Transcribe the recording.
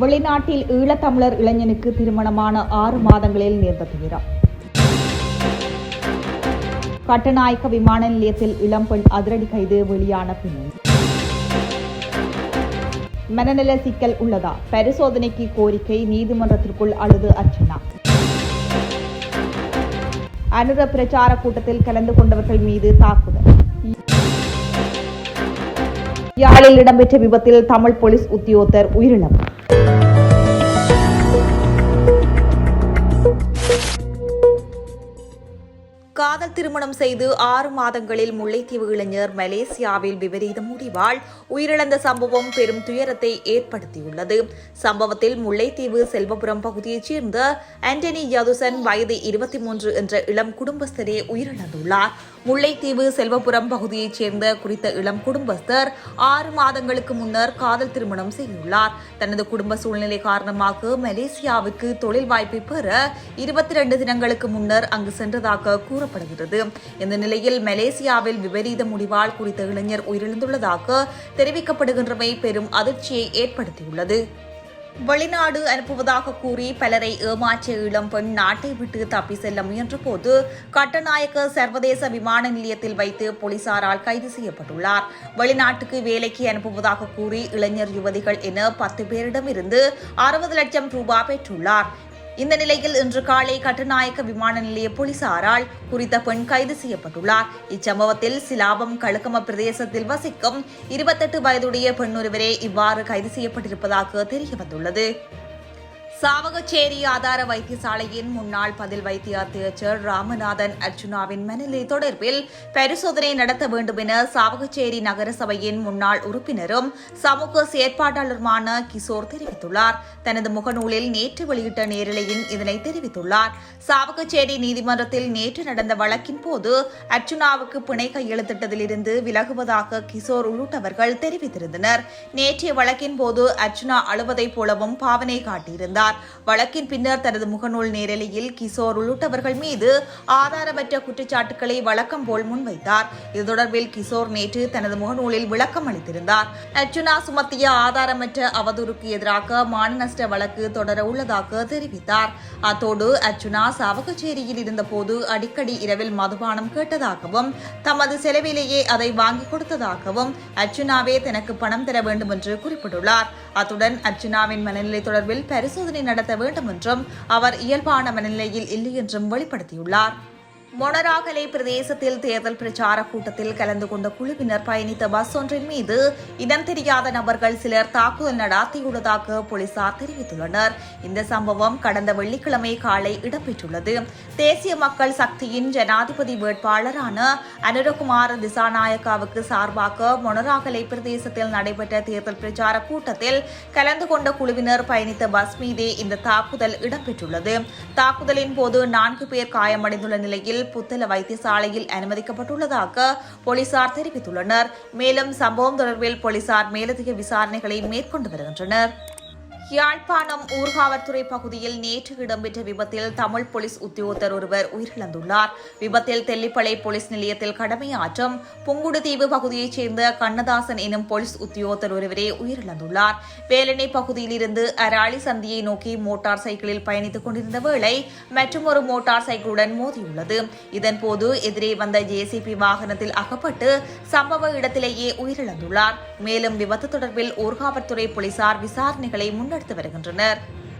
வெளிநாட்டில் ஈழத்தமிழர் இளைஞனுக்கு திருமணமான ஆறு மாதங்களில் நேர்ந்த துயரம். கட்டநாயக்க விமான நிலையத்தில் இளம்பெண் அதிரடி கைது வெளியான பின்னணி மனநல சிக்கல் உள்ளதா? பரிசோதனைக்கு கோரிக்கை நீதிமன்றத்திற்குள் அழுது அர்ச்சனா. அனுர பிரச்சார கூட்டத்தில் கலந்து கொண்டவர்கள் மீது தாக்குதல். யாழில் இடம்பெற்ற விபத்தில் தமிழ் போலீஸ் உத்தியோகத்தர் உயிரிழப்பு. திருமணம் செய்து ஆறு மாதங்களில் முல்லைத்தீவு இளைஞர் மலேசியாவில் விபரீத முடிவால் உயிரிழந்த சம்பவம் பெரும் துயரத்தை ஏற்படுத்தியுள்ளது. சம்பவத்தில் முல்லைத்தீவு செல்வபுரம் பகுதியைச் சேர்ந்த ஆண்டனி யதுசன் வயது இருபத்தி மூன்று என்ற இளம் குடும்பஸ்தரே உயிரிழந்துள்ளார். முல்லைத்தீவு செல்வபுரம் பகுதியைச் சேர்ந்த குறித்த இளம் குடும்பஸ்தர் ஆறு மாதங்களுக்கு முன்னர் காதல் திருமணம் செய்துள்ளார். தனது குடும்ப சூழ்நிலை காரணமாக மலேசியாவுக்கு தொழில் வாய்ப்பை பெற இருபத்தி ரெண்டு தினங்களுக்கு முன்னர் அங்கு சென்றதாக கூறப்படுகிறது. இந்த நிலையில் மலேசியாவில் விபரீத முடிவால் குறித்த இளைஞர் உயிரிழந்துள்ளதாக தெரிவிக்கப்படுகின்றமை பெரும் அதிர்ச்சியை ஏற்படுத்தியுள்ளது. வெளிநாடு அனுப்புவதாக கூறி பலரை ஏமாற்றிய இளம்பெண் நாட்டை விட்டு தப்பி செல்ல முயன்றபோது கட்டநாயக்க சர்வதேச விமான நிலையத்தில் வைத்து போலீசாரால் கைது செய்யப்பட்டுள்ளார். வெளிநாட்டுக்கு வேலைக்கு அனுப்புவதாக கூறி இளைஞர் யுவதிகள் என பத்து பேரிடமிருந்து அறுபது லட்சம் ரூபாய் பெற்றுள்ளார். இந்த நிலையில் இன்று காலை கட்டுநாயக்க விமான நிலைய போலீசாரால் குறித்த பெண் கைது செய்யப்பட்டுள்ளார். இச்சம்பவத்தில் சிலாபம் கழுக்கம பிரதேசத்தில் வசிக்கும் இருபத்தெட்டு வயதுடைய பெண்ணொருவரே இவ்வாறு கைது செய்யப்பட்டிருப்பதாக தெரியவந்துள்ளது. சாவகச்சேரி ஆதார வைத்தியசாலையின் முன்னாள் பதில் வைத்திய அத்தியட்சர் ராமநாதன் அர்ச்சுனாவின் மனநிலை தொடர்பில் பரிசோதனை நடத்த வேண்டும் என சாவகச்சேரி நகரசபையின் முன்னாள் உறுப்பினரும் சமூக செயற்பாட்டாளருமான கிஷோர் தெரிவித்துள்ளார். தனது முகநூலில் நேற்று வெளியிட்ட நேரலையில் இதனை தெரிவித்துள்ளார். சாவகச்சேரி நீதிமன்றத்தில் நேற்று நடந்த வழக்கின் போது அர்ச்சுனாவுக்கு பிணை கையெழுத்திட்டதிலிருந்து விலகுவதாக கிஷோர் உள்ளிட்டவர்கள் தெரிவித்திருந்தனர். நேற்றைய வழக்கின் போது அர்ச்சுனா அழுவதைப் போலவும் பாவனை காட்டியிருந்தார். வழக்கின் பின்னர் தனது முகநூல் நேரலையில் கிஷோர் உள்ளிட்டவர்கள் மீது ஆதாரமற்ற குற்றச்சாட்டுகளை வழக்கம் போல் முன்வைத்தார். இது தொடர்பில் கிஷோர் நேற்று தனது முகநூலில் விளக்கம் அளித்திருந்தார். அர்ச்சுனா சுமத்திய ஆதாரமற்ற அவதூறுக்கு எதிராக மான நஷ்ட வழக்கு தொடர உள்ளதாக தெரிவித்தார். அத்தோடு அர்ச்சுனா சாவகச்சேரியில் இருந்தபோது அடிக்கடி இரவில் மதுபானம் கேட்டதாகவும் தமது செலவிலேயே அதை வாங்கி கொடுத்ததாகவும் அர்ச்சுனாவே தனக்கு பணம் தர வேண்டும் என்று குறிப்பிட்டுள்ளார். அத்துடன் அர்ச்சுனாவின் மனநிலை தொடர்பில் பரிசோதனை நடத்த வேண்டும் என்றும் அவர் இயல்பான மனநிலையில் இல்லை என்றும் வெளிப்படுத்தியுள்ளார். மொனராகலை பிரதேசத்தில் தேர்தல் பிரச்சார கூட்டத்தில் கலந்து கொண்ட குழுவினர் பயணித்த பஸ் ஒன்றின் மீது இடம் தெரியாத நபர்கள் சிலர் தாக்குதல் நடாத்தியுள்ளதாக போலீசார் தெரிவித்துள்ளனர். இந்த சம்பவம் கடந்த வெள்ளிக்கிழமை காலை இடம்பெற்றுள்ளது. தேசிய மக்கள் சக்தியின் ஜனாதிபதி வேட்பாளரான அனுரகுமார் திசாநாயக்காவுக்கு சார்பாக மொனராகலை பிரதேசத்தில் நடைபெற்ற தேர்தல் பிரச்சார கூட்டத்தில் கலந்து கொண்ட குழுவினர் பயணித்த பஸ் மீதே இந்த தாக்குதல் இடம்பெற்றுள்ளது. தாக்குதலின் போது நான்கு பேர் காயமடைந்துள்ள நிலையில் புத்தள வைத்தியசாலையில் அனுமதிக்கப்பட்டுள்ளதாக போலீசார் தெரிவித்துள்ளனர். மேலும் சம்பவம் தொடர்பில் போலீசார் மேலதிக விசாரணைகளை மேற்கொண்டு வருகின்றனர். யாழ்ப்பாணம் ஊர்காவற்துறை பகுதியில் நேற்று இடம்பெற்ற விபத்தில் தமிழ் போலீஸ் உத்தியோகத்தர் ஒருவர் உயிரிழந்துள்ளார். விபத்தில் தெல்லிப்பளை போலீஸ் நிலையத்தில் கடமையாற்றும் புங்குடுதீவு பகுதியைச் சேர்ந்த கண்ணதாசன் எனும் போலீஸ் உத்தியோகத்தர் ஒருவரே உயிரிழந்துள்ளார். வேலனை பகுதியிலிருந்து அராளி சந்தியை நோக்கி மோட்டார் சைக்கிளில் பயணித்துக் கொண்டிருந்த வேளை மற்றொரு மோட்டார் சைக்கிளுடன் மோதியுள்ளது. இதன்போது எதிரே வந்த ஜேசிபி வாகனத்தில் அகப்பட்டு சம்பவ இடத்திலேயே உயிரிழந்துள்ளார். மேலும் விபத்து தொடர்பில் ஊர்காவற்துறை போலீசார் விசாரணைகளை முன்னெடுத்து வருகின்றனர்.